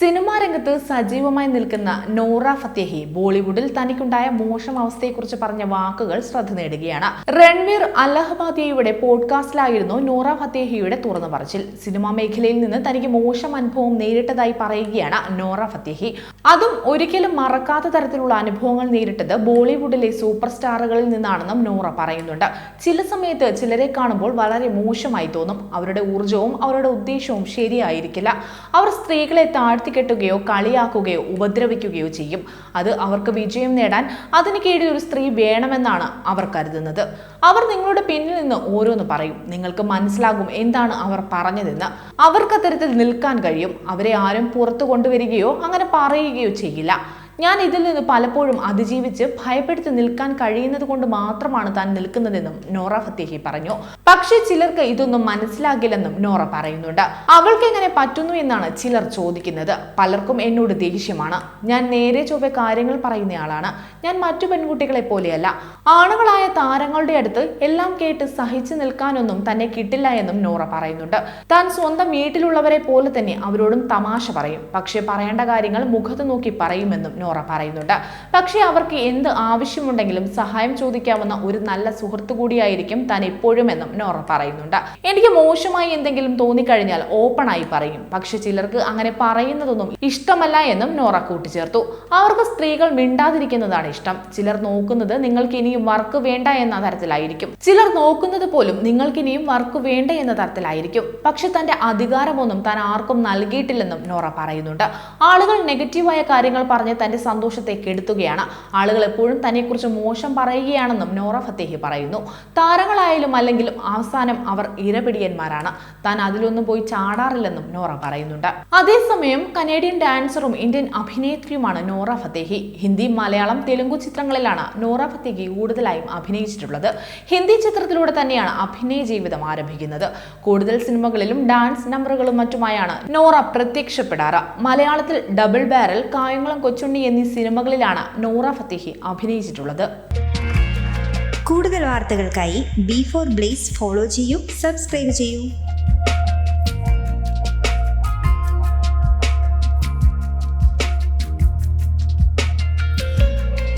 Cinema രംഗത്ത് സജീവമായി നിൽക്കുന്ന നോറ ഫത്തേഹി ബോളിവുഡിൽ തനിക്കുണ്ടായ മോശം അവസ്ഥയെക്കുറിച്ച് പറഞ്ഞ വാക്കുകൾ ശ്രദ്ധ നേടുകയാണ്. രൺവീർ അലഹബാദിയയുടെ പോഡ്കാസ്റ്റിലായിരുന്നു നോറ ഫത്തേഹിയുടെ തുറന്നു പറച്ചിൽ. സിനിമാ മേഖലയിൽ നിന്ന് തനിക്ക് മോശം അനുഭവം നേരിട്ടതായി പറയുകയാണ് നോറ ഫത്തേഹി. അതും ഒരിക്കലും മറക്കാത്ത തരത്തിലുള്ള അനുഭവങ്ങൾ നേരിട്ടത് ബോളിവുഡിലെ സൂപ്പർ സ്റ്റാറുകളിൽ നിന്നാണെന്നും നോറ പറയുന്നുണ്ട്. ചില സമയത്ത് ചിലരെ കാണുമ്പോൾ വളരെ മോശമായി തോന്നും. അവരുടെ ഊർജവും അവരുടെ ഉദ്ദേശവും ശരിയായിരിക്കില്ല. അവർ സ്ത്രീകളെ താഴ്ത്തിക്കെട്ടുകയോ കളിയാക്കുകയോ ഉപദ്രവിക്കുകയോ ചെയ്യും. അത് അവർക്ക് വിജയം നേടാൻ അതിന് കീഴിൽ ഒരു സ്ത്രീ വേണമെന്നാണ് അവർ കരുതുന്നത്. അവർ നിങ്ങളുടെ പിന്നിൽ നിന്ന് ഓരോന്ന് പറയും. നിങ്ങൾക്ക് മനസ്സിലാകും എന്താണ് അവർ പറഞ്ഞതെന്ന്. അവർക്ക് അത്തരത്തിൽ നിൽക്കാൻ കഴിയും. അവരെ ആരും പുറത്തു കൊണ്ടുവരികയോ അങ്ങനെ പറയുകയോ ചെയ്യില്ല. ഞാൻ ഇതിൽ നിന്ന് പലപ്പോഴും അതിജീവിച്ച് ഭയപ്പെടുത്തി നിൽക്കാൻ കഴിയുന്നത് കൊണ്ട് മാത്രമാണ് താൻ നിൽക്കുന്നതെന്നും നോറ ഫത്തേഹി പറഞ്ഞു. പക്ഷേ ചിലർക്ക് ഇതൊന്നും മനസ്സിലാകില്ലെന്നും നോറ പറയുന്നുണ്ട്. അവൾക്ക് എങ്ങനെ പറ്റുന്നു എന്നാണ് ചിലർ ചോദിക്കുന്നത്. പലർക്കും എന്നോട് ദേഷ്യമാണ്. ഞാൻ നേരെ ചൊവ്വെ കാര്യങ്ങൾ പറയുന്നയാളാണ്. ഞാൻ മറ്റു പെൺകുട്ടികളെ പോലെയല്ല. ആണുങ്ങളായ താരങ്ങളുടെ അടുത്ത് എല്ലാം കേട്ട് സഹിച്ചു നിൽക്കാനൊന്നും തന്നെ കിട്ടില്ല എന്നും നോറ പറയുന്നുണ്ട്. താൻ സ്വന്തം വീട്ടിലുള്ളവരെ പോലെ തന്നെ അവരോടും തമാശ പറയും. പക്ഷേ പറയേണ്ട കാര്യങ്ങൾ മുഖത്ത് നോക്കി പറയുമെന്നും നോറ പറയുന്നുണ്ട്. പക്ഷേ അവർക്ക് എന്ത് ആവശ്യമുണ്ടെങ്കിലും സഹായം ചോദിക്കാവുന്ന ഒരു നല്ല സുഹൃത്തു കൂടിയായിരിക്കും താൻ എപ്പോഴും എന്നും നോറ പറയുന്നുണ്ട്. എനിക്ക് മോശമായി എന്തെങ്കിലും തോന്നിക്കഴിഞ്ഞാൽ ഓപ്പൺ ആയി പറയും. പക്ഷെ ചിലർക്ക് അങ്ങനെ പറയുന്നതൊന്നും ഇഷ്ടമല്ല എന്നും നോറ കൂട്ടിച്ചേർത്തു. അവർക്ക് സ്ത്രീകൾ മിണ്ടാതിരിക്കുന്നതാണ് ഇഷ്ടം. ചിലർ നോക്കുന്നത് നിങ്ങൾക്ക് ഇനിയും വർക്ക് വേണ്ട എന്ന തരത്തിലായിരിക്കും. ചിലർ നോക്കുന്നത് പോലും നിങ്ങൾക്ക് ഇനിയും വർക്ക് വേണ്ട എന്ന തരത്തിലായിരിക്കും. പക്ഷെ തന്റെ അധികാരമൊന്നും താൻ ആർക്കും നൽകിയിട്ടില്ലെന്നും നോറ പറയുന്നുണ്ട്. ആളുകൾ നെഗറ്റീവായ കാര്യങ്ങൾ പറഞ്ഞ് തന്റെ സന്തോഷത്തെ കെടുത്തുകയാണ് ആളുകൾ എപ്പോഴും തന്നെക്കുറിച്ച് മോശം പറയുകയാണെന്നും നോറ ഫത്തേഹി പറയുന്നു. താരങ്ങളായാലും അല്ലെങ്കിലും അവസാനം അവർ ഇരപിടിയന്മാരാണ്. താൻ അതിലൊന്നും പോയി ചാടാറില്ലെന്നും നോറ പറയുന്നുണ്ട്. അതേസമയം കനേഡിയൻ ഡാൻസറും ഇന്ത്യൻ അഭിനേത്രിയുമാണ് നോറ ഫത്തേഹി. ഹിന്ദി മലയാളം തെലുങ്കു ചിത്രങ്ങളിലാണ് നോറ ഫത്തേഹി കൂടുതലായും അഭിനയിച്ചിട്ടുള്ളത്. ഹിന്ദി ചിത്രത്തിലൂടെ തന്നെയാണ് അഭിനയ ജീവിതം ആരംഭിക്കുന്നത്. കൂടുതൽ സിനിമകളിലും ഡാൻസ് നമ്പറുകളും മറ്റുമായാണ് നോറ പ്രത്യക്ഷപ്പെടാറ്. മലയാളത്തിൽ ഡബിൾ ബാരൽ കായംകുളം കൊച്ചുണ്ണി എന്നീ സിനിമകളിലാണ് നോറ ഫത്തേഹി അഭിനയിച്ചിട്ടുള്ളത്. കൂടുതൽ വാർത്തകൾക്കായി ബി ഫോർ ബ്ലേസ് ഫോളോ ചെയ്യൂ സബ്സ്ക്രൈബ് ചെയ്യൂ.